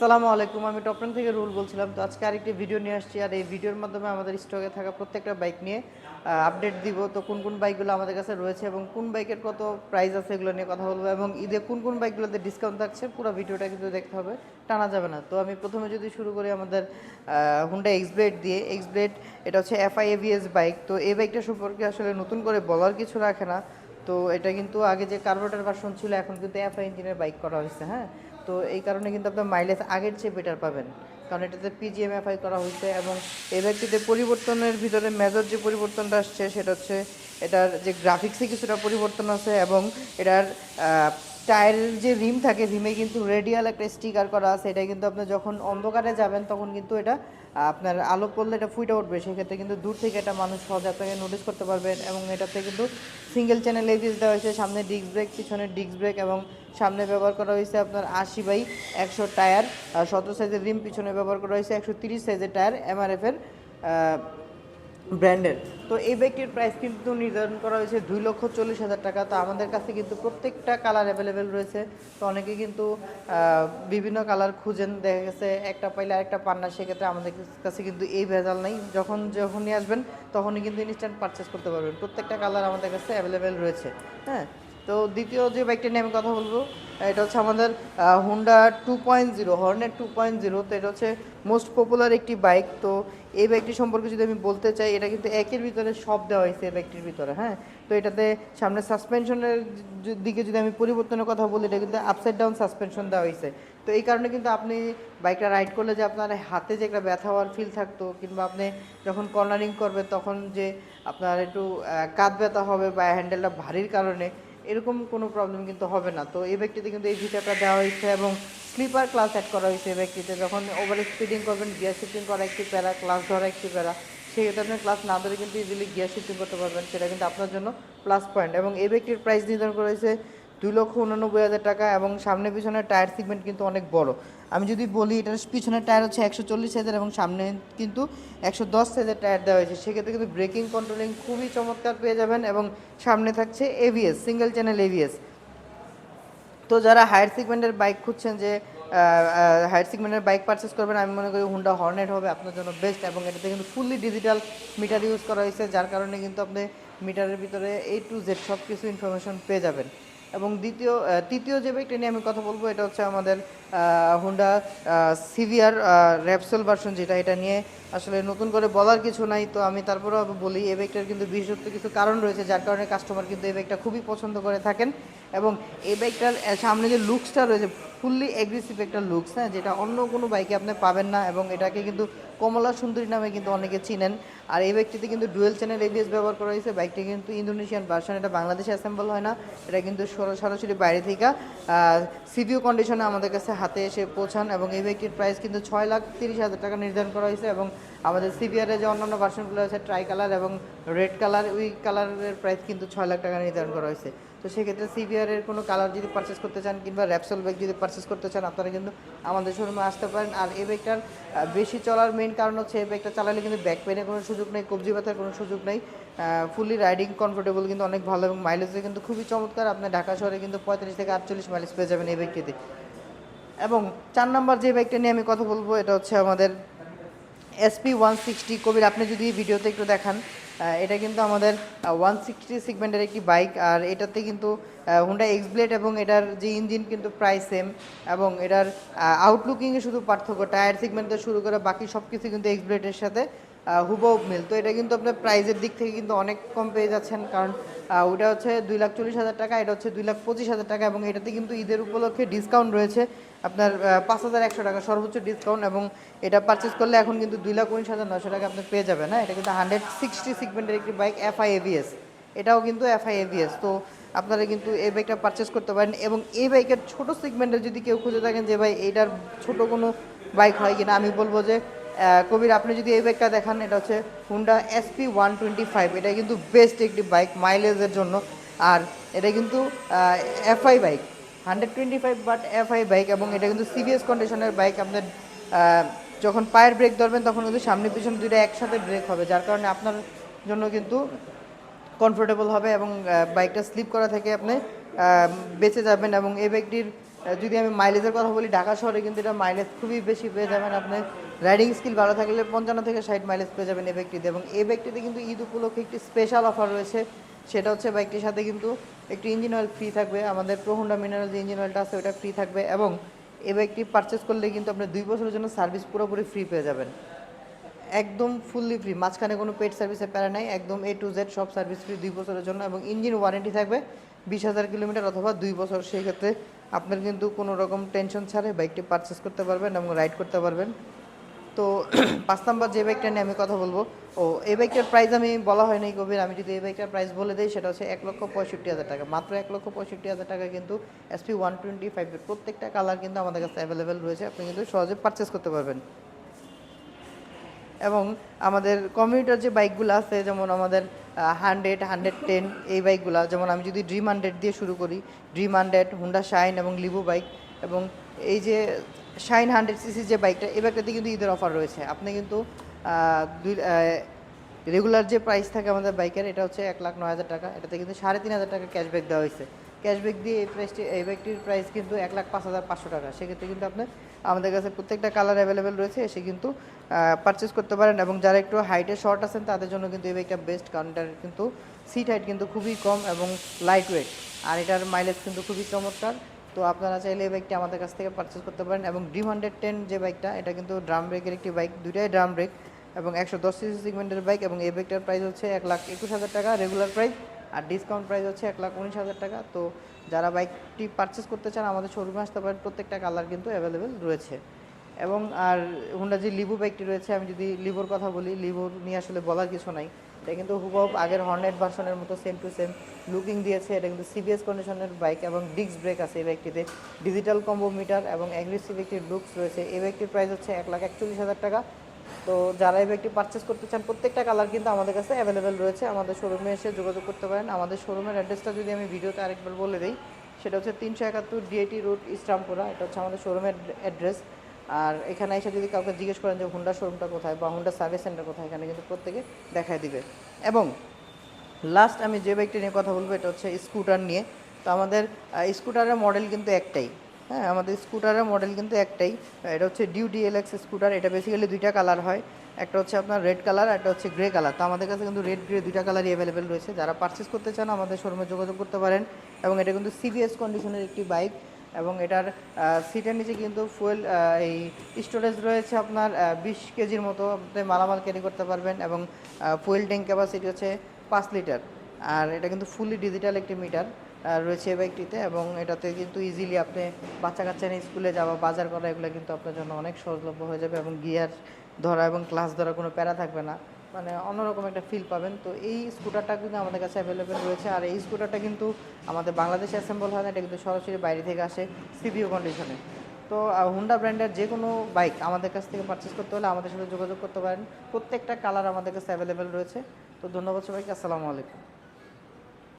আসসালামু আলাইকুম। আমি টপরেন থেকে রুল বলছিলাম। তো আজকে আরেকটি ভিডিও নিয়ে আসছি। আর এই ভিডিওর মাধ্যমে আমাদের স্টকে থাকা প্রত্যেকটা বাইক নিয়ে আপডেট দিব। তো কোন কোন বাইকগুলো আমাদের কাছে রয়েছে এবং কোন বাইকের কত প্রাইস আছে এগুলো নিয়ে কথা বলব এবং ঈদে কোন কোন বাইকগুলোতে ডিসকাউন্ট থাকছে পুরো ভিডিওটা কিন্তু দেখতে হবে। টানা যাবে না। তো আমি প্রথমে যদি শুরু করি আমাদের হুন্ডা এক্স ব্লেড দিয়ে। এক্স ব্লেড এটা হচ্ছে এফআই এভিএস বাইক তো এই বাইকটা সম্পর্কে আসলে নতুন করে বলার কিছু রাখে না। তো এটা কিন্তু আগে যে কার্বোটার ভার্সন ছিল, এখন কিন্তু এফআই ইঞ্জিনের বাইক করা হয়েছে হ্যাঁ? তো এই কারণে কিন্তু আপনার মাইলেজ আগের চেয়ে বেটার পাবেন। কারণ এটাতে পিজিএমএফআই করা হয়েছে এবং এই বাইকটিতে পরিবর্তনের ভিতরে মেজর যে পরিবর্তনটা আসছে সেটা হচ্ছে এটার যে গ্রাফিক্সে কিছুটা পরিবর্তন আছে এবং এটার টায়ারের যে রিম থাকে রিমে কিন্তু রেডিয়াল একটা স্টিকার করা আছে। এটা কিন্তু আপনি যখন অন্ধকারে যাবেন তখন কিন্তু এটা আপনার আলো পড়লে এটা ফুটে উঠবে। সেক্ষেত্রে কিন্তু দূর থেকে এটা মানুষ সহজে আপনাকে নোটিস করতে পারবেন এবং এটাতে কিন্তু সিঙ্গেল চ্যানেল এভিএস দেওয়া হয়েছে। সামনে ডিস্ক ব্রেক পিছনে ডিস্ক ব্রেক এবং সামনে ব্যবহার করা হয়েছে আপনার আশি বাই একশো টায়ার সতেরো সাইজের রিম পিছনে ব্যবহার করা হয়েছে একশো তিরিশ সাইজের টায়ার এমআরএফের ব্র্যান্ডের। তো এই বাইকটির প্রাইস কিন্তু নির্ধারণ করা হয়েছে দুই লক্ষ চল্লিশ হাজার টাকা। তো আমাদের কাছে কিন্তু প্রত্যেকটা কালার অ্যাভেলেবেল রয়েছে। তো অনেকে কিন্তু বিভিন্ন কালার খুঁজেন, দেখা গেছে একটা পাইলে আরেকটা পান না, সেক্ষেত্রে আমাদের কাছে কিন্তু এই ভেজাল নেই। যখন যখনই আসবেন, তখনই কিন্তু ইনস্ট্যান্ট পারচেস করতে পারবেন। প্রত্যেকটা কালার আমাদের কাছে অ্যাভেলেবেল রয়েছে। হ্যাঁ? তো দ্বিতীয় যে বাইকটা নিয়ে আমি কথা বলব, এটা হচ্ছে আমাদের Honda two point zero Hornet two point zero তো এটা হচ্ছে মোস্ট পপুলার একটি বাইক তো এই বাইকটি সম্পর্কে যদি আমি বলতে চাই, এটা কিন্তু একের ভিতরে সব দেওয়া হয়েছে এই বাইকটির ভিতরে হ্যাঁ? তো এটাতে সামনে সাসপেনশনের দিকে যদি আমি পরিবর্তনের কথা বলি, এটা কিন্তু আপসাইড ডাউন সাসপেনশন দেওয়া হয়েছে। তো এই কারণে কিন্তু আপনি বাইকটা রাইড করলে যে আপনার হাতে যে একটা ব্যথা হওয়ার ফিল থাকতো, কিংবা আপনি যখন কর্নারিং করবেন তখন যে আপনার একটু কাঁধ ব্যথা হবে বা হ্যান্ডেলটা ভারীর কারণে এরকম কোনো প্রবলেম কিন্তু হবে না। তো এই ব্যক্তিতে কিন্তু এই ভিটাটা দেওয়া হয়েছে এবং স্লিপার ক্লাস অ্যাড করা হয়েছে এই ব্যক্তিতে। যখন ওভার স্পিডিং করবেন গিয়ার শিফটিং করা একটি প্যারা ক্লাস ধরা একটি প্যারা সেক্ষেত্রে আপনি ক্লাস না ধরে কিন্তু ইজিলি গিয়ার শিফটিং করতে পারবেন। সেটা কিন্তু আপনার জন্য প্লাস পয়েন্ট এবং এই ব্যক্তির প্রাইস নির্ধারণ করা হয়েছে দুই লক্ষ উনানব্বই হাজার টাকা এবং সামনে পিছনে টায়ার সিগমেন্ট কিন্তু অনেক বড়। আমি যদি বলি এটার পিছনের টায়ার হচ্ছে একশো চল্লিশ হাজার এবং সামনে কিন্তু একশো দশ সাইজের টায়ার দেওয়া হয়েছে। সেক্ষেত্রে কিন্তু ব্রেকিং কন্ট্রোলিং খুবই চমৎকার পেয়ে যাবেন এবং সামনে থাকছে এভিএস সিঙ্গেল চ্যানেল এভিএস তো যারা হায়ার সেগমেন্টের বাইক খুঁজছেন যে হায়ার সেগমেন্টের বাইক পারচেস করবেন, আমি মনে করি হুন্ডা হর্নেট হবে আপনার জন্য বেস্ট এবং এটাতে কিন্তু ফুললি ডিজিটাল মিটার ইউজ করা হয়েছে, যার কারণে কিন্তু আপনি মিটারের ভিতরে এ টু জেড সব কিছু ইনফরমেশন পেয়ে যাবেন। এবং দ্বিতীয় তৃতীয় যে বাইকটা নিয়ে আমি কথা বলব, এটা হচ্ছে আমাদের হুন্ডা সিভিয়ার র্যাপসেল ভার্সন যেটা, এটা নিয়ে আসলে নতুন করে বলার কিছু নাই তো আমি তারপরেও বলি এই বাইকটার কিন্তু বিশেষত্ব কিছু কারণ রয়েছে যার কারণে কাস্টমার কিন্তু এই বাইকটা খুবই পছন্দ করে থাকেন এবং এই আহ, সামনে যে লুকসটা রয়েছে ফুললি এগ্রেসিভ একটা লুকস হ্যাঁ যেটা অন্য কোনো বাইকে আপনি পাবেন না এবং এটাকে কিন্তু কমলা সুন্দরী নামে কিন্তু অনেকে চিনেন। আর এই বাইকটিতে কিন্তু ডুয়েল চ্যানেল এবিএস ব্যবহার করা হয়েছে বাইকটি কিন্তু ইন্দোনেশিয়ান ভার্সন এটা বাংলাদেশে অ্যাসেম্বল হয় না এটা কিন্তু সর- সরাসরি বাইরে থেকে সিভিও কন্ডিশনে আমাদের কাছে হাতে এসে পৌঁছান এবং এই বাইকটির প্রাইস কিন্তু ছয় লাখ তিরিশ হাজার টাকা নির্ধারণ করা হয়েছে এবং আমাদের সিভিআরের যে অন্যান্য ভার্সনগুলো আছে ট্রাই কালার এবং রেড কালার ওই কালারের প্রাইস কিন্তু ছয় লাখ টাকা নির্ধারণ করা হয়েছে। তো সেক্ষেত্রে সিভিআরের কোনো কালার যদি পারচেস করতে চান কিংবা র্যাপসল ব্যাগ যদি পারচেস করতে চান আপনারা কিন্তু আমাদের শোরুমে আসতে পারেন। আর এই আহ, বেশি চলার মেইন কারণ হচ্ছে এই বাইকটা চালালে কিন্তু ব্যাক পেনের কোনো সুযোগ নেই কবজি ব্যথার কোনো সুযোগ নেই। ফুলি রাইডিং কমফোর্টেবল কিন্তু অনেক ভালো এবং মাইলেজও কিন্তু খুবই চমৎকার। আপনি ঢাকা শহরে কিন্তু পঁয়তাল্লিশ থেকে আটচল্লিশ মাইলেজ পেয়ে যাবেন এই ব্যাগটিতে এবং চার নাম্বার যে বাইকটা নিয়ে আমি কথা বলব এটা হচ্ছে আমাদের এসপি ওয়ান সিক্সটি কবির, আপনি যদি ভিডিওতে একটু দেখান এটা কিন্তু আমাদের ওয়ান সিক্সটি সিগমেন্টের একটি বাইক, আর এটাতে কিন্তু হুন্ডা এক্সব্লেড এবং এটার যে ইঞ্জিন কিন্তু প্রায় সেম এবং এটার আউটলুকিংয়ে শুধু পার্থক্য টায়ার সিগমেন্ট থেকে শুরু করে বাকি সব কিছু কিন্তু এক্সব্লেডের সাথে হুবহু মিল। তো এটা কিন্তু আপনার প্রাইজের দিক থেকে কিন্তু অনেক কম পেয়ে যাচ্ছেন। কারণ ওটা হচ্ছে দুই লাখ চল্লিশ হাজার টাকা, এটা হচ্ছে দুই লাখ পঁচিশ হাজার টাকা এবং এটাতে কিন্তু ঈদের উপলক্ষে ডিসকাউন্ট রয়েছে আপনার পাঁচ হাজার একশো টাকা, সর্বোচ্চ ডিসকাউন্ট এবং এটা পারচেস করলে এখন কিন্তু দুই লাখ উনিশ হাজার নশো টাকা আপনি পেয়ে যাবেন হ্যাঁ? এটা কিন্তু হান্ড্রেড সিক্সটি সিগমেন্টের একটি বাইক এফআই এভিএস এটাও কিন্তু এফআই এভিএস তো আপনারা কিন্তু এই বাইকটা পারচেস করতে পারেন এবং এই বাইকের ছোট সেগমেন্টের যদি কেউ খুঁজে থাকেন যে ভাই, এইটার ছোট কোনো বাইক হয় কিনা, আমি বলব যে কবির, আপনি যদি এই বাইকটা দেখান, এটা হচ্ছে Honda SP one twenty five এটা কিন্তু বেস্ট একটি বাইক মাইলেজের জন্য। আর এটা কিন্তু FI bike hundred twenty five but FI bike এবং এটা কিন্তু সিরিয়াস কন্ডিশনের বাইক আপনার যখন পায়ের ব্রেক ধরবেন, তখন কিন্তু সামনে পিছনে দুইটা একসাথে ব্রেক হবে, যার কারণে আপনার জন্য কিন্তু কমফোর্টেবল হবে এবং বাইকটা স্লিপ করা থেকে আপনি বেঁচে যাবেন। এবং এই বাইকটির যদি আমি মাইলেজের কথা বলি, ঢাকা শহরে কিন্তু এটা মাইলেজ খুবই বেশি পেয়ে যাবেন আপনি। রাইডিং স্কিল ভালো থাকলে পঞ্চান্ন থেকে ষাট মাইলেজ পেয়ে যাবেন এই বাইকটিতে এবং এই বাইকটিতে কিন্তু ঈদ উপলক্ষে একটি স্পেশাল অফার রয়েছে। সেটা হচ্ছে বাইকটির সাথে কিন্তু একটি ইঞ্জিন অয়েল ফ্রি থাকবে। আমাদের প্রো হোন্ডা মিনারেল যে ইঞ্জিন অয়েলটা আছে ওটা ফ্রি থাকবে এবং এই বাইকটি পারচেস করলে কিন্তু আপনি দুই বছরের জন্য সার্ভিস পুরোপুরি ফ্রি পেয়ে যাবেন। একদম ফুললি ফ্রি মাঝখানে কোনো পেড সার্ভিসের প্যারা নাই, একদম এ টু জেড সব সার্ভিস ফ্রি দুই বছরের জন্য এবং ইঞ্জিন ওয়ারেন্টি থাকবে বিশ হাজার কিলোমিটার অথবা দুই বছর। সেই ক্ষেত্রে আপনার কিন্তু কোনো রকম টেনশন ছাড়াই বাইকটি পারচেস করতে পারবেন এবং রাইড করতে পারবেন। তো পাঁচ নাম্বার যে বাইকটা নিয়ে আমি কথা বলব, ও, এই বাইকটার প্রাইস আমি বলা হয় নাই কবির, আমি যদি এই বাইকটার প্রাইস বলে দিই, সেটা হচ্ছে এক লক্ষ পঁয়ষট্টি হাজার টাকা। মাত্র এক লক্ষ পঁয়ষট্টি হাজার টাকা কিন্তু এসপি ওয়ান টোয়েন্টি ফাইভের প্রত্যেকটা কালার কিন্তু আমাদের কাছে অ্যাভেলেবেল রয়েছে। আপনি কিন্তু সহজে পারচেস করতে পারবেন। এবং আমাদের কমিউটার যে বাইকগুলো আছে, যেমন আমাদের হান্ড্রেড হান্ড্রেড টেন এই বাইকগুলো যেমন আমি যদি ড্রিম হান্ড্রেড দিয়ে শুরু করি ড্রিম হান্ড্রেড হুন্ডা শাইন এবং লিভো বাইক এবং এই যে শাইন হান্ড্রেড সিসি যে বাইকটা, এই বাইকটাতে কিন্তু ঈদের অফার রয়েছে। আপনি কিন্তু দুই রেগুলার যে প্রাইস থাকে আমাদের বাইকের, এটা হচ্ছে এক লাখ নয় হাজার টাকা। এটাতে কিন্তু সাড়ে তিন হাজার টাকা ক্যাশব্যাক দেওয়া হয়েছে। ক্যাশব্যাক দিয়ে এই প্রাইসটি, এই বাইকটির প্রাইস কিন্তু এক লাখ পাঁচ হাজার পাঁচশো টাকা। সেক্ষেত্রে কিন্তু আপনি আমাদের কাছে প্রত্যেকটা কালার অ্যাভেলেবেল রয়েছে, এসে কিন্তু পারচেস করতে পারেন। এবং যারা একটু হাইটে শর্ট আছেন, তাদের জন্য কিন্তু এই বাইকটা বেস্ট কারণ এটার কিন্তু সিট হাইট কিন্তু খুবই কম এবং লাইট ওয়েট আর এটার মাইলেজ কিন্তু খুবই চমৎকার। তো আপনারা চাইলে এই বাইকটি আমাদের কাছ থেকে পারচেস করতে পারেন এবং ড্রিম হান্ড্রেড টেন যে বাইকটা এটা কিন্তু ড্রাম ব্রেকের একটি বাইক দুইটাই ড্রাম ব্রেক এবং একশো দশ সিসি সেগমেন্টের বাইক এবং এই বাইকটার প্রাইস হচ্ছে এক লাখ একুশ হাজার টাকা রেগুলার প্রাইস আর ডিসকাউন্ট প্রাইস হচ্ছে এক লাখ উনিশ হাজার টাকা। তো যারা বাইকটি পারচেস করতে চান, আমাদের শোরুমে আসতে পারেন, প্রত্যেকটা কালার কিন্তু অ্যাভেলেবেল রয়েছে। এবং আর হুন্ডা যে লিভো বাইকটি রয়েছে, আমি যদি লিভোর কথা বলি লিভোর নিয়ে আসলে বলার কিছু নাই। এটা কিন্তু হুবহু আগের হর্নেট ভার্সনের মতো সেম টু সেম লুকিং দিয়েছে। এটা কিন্তু সিবিএস কন্ডিশনের বাইক এবং ডিস্ক ব্রেক আছে এই বাইকটিতে ডিজিটাল কম্বো মিটার এবং অ্যাগ্রেসিভ একটি লুকস রয়েছে। এই বাইকটির প্রাইস হচ্ছে এক লাখ একচল্লিশ হাজার টাকা। তো যারা এই বাইকটি পারচেস করতে চান, প্রত্যেকটা কালার কিন্তু আমাদের কাছে অ্যাভেলেবেল রয়েছে। আমাদের শোরুমে এসে যোগাযোগ করতে পারেন। আমাদের শোরুমের অ্যাড্রেসটা যদি আমি ভিডিওতে আরেকবার বলে দিই, সেটা হচ্ছে তিনশো একাত্তর ডিএটি রোড ইস্টামপুরা এটা হচ্ছে আমাদের শোরুমের অ্যাড্রেস আর এখানে এসে যদি কাউকে জিজ্ঞেস করেন যে হুন্ডা শোরুমটা কোথায় বা হুন্ডা সার্ভিস সেন্টার কোথায়, এখানে কিন্তু প্রত্যেকে দেখায় দিবে। এবং লাস্ট আমি যে বাইকটি নিয়ে কথা বলব, এটা হচ্ছে স্কুটার নিয়ে। তো আমাদের স্কুটারের মডেল কিন্তু একটাই। হ্যাঁ আমাদের স্কুটারের মডেল কিন্তু একটাই। এটা হচ্ছে ডিউ ডিএলএক্স স্কুটার এটা বেসিক্যালি দুইটা কালার হয়। একটা হচ্ছে আপনার রেড কালার একটা হচ্ছে গ্রে কালার তো আমাদের কাছে কিন্তু রেড গ্রে দুইটা কালারই অ্যাভেলেবেল রয়েছে। যারা পারচেস করতে চান, আমাদের শোরুমে যোগাযোগ করতে পারেন। এবং এটা কিন্তু সিবিএস কন্ডিশনের একটি বাইক এবং এটার সিটের নিচে কিন্তু ফুয়েল এই স্টোরেজ রয়েছে আপনার বিশ কেজির মতো আপনি মালামাল ক্যারি করতে পারবেন এবং ফুয়েল ট্যাঙ্ক ক্যাপাসিটি হচ্ছে পাঁচ লিটার। আর এটা কিন্তু ফুলি ডিজিটাল একটি মিটার রয়েছে এই বাইকটিতে এবং এটাতে কিন্তু ইজিলি আপনি বাচ্চা কাচ্চা নিয়ে স্কুলে যাওয়া, বাজার করা, এগুলো কিন্তু আপনার জন্য অনেক সহজলভ্য হয়ে যাবে এবং গিয়ার ধরা এবং ক্লাস ধরা কোনো প্যারা থাকবে না। মানে অন্যরকম একটা ফিল পাবেন। তো এই স্কুটারটা কিন্তু আমাদের কাছে অ্যাভেলেবেল রয়েছে। আর এই স্কুটারটা কিন্তু আমাদের বাংলাদেশে অ্যাসেম্বল হয় না, এটা কিন্তু সরাসরি বাইরে থেকে আসে সিপিও কন্ডিশনে তো হুন্ডা ব্র্যান্ডের যে কোনো বাইক আমাদের কাছ থেকে পারচেস করতে হলে আমাদের সাথে যোগাযোগ করতে পারেন। প্রত্যেকটা কালার আমাদের কাছে অ্যাভেলেবেল রয়েছে। তো ধন্যবাদ সবাইকে, আসসালামু আলাইকুম।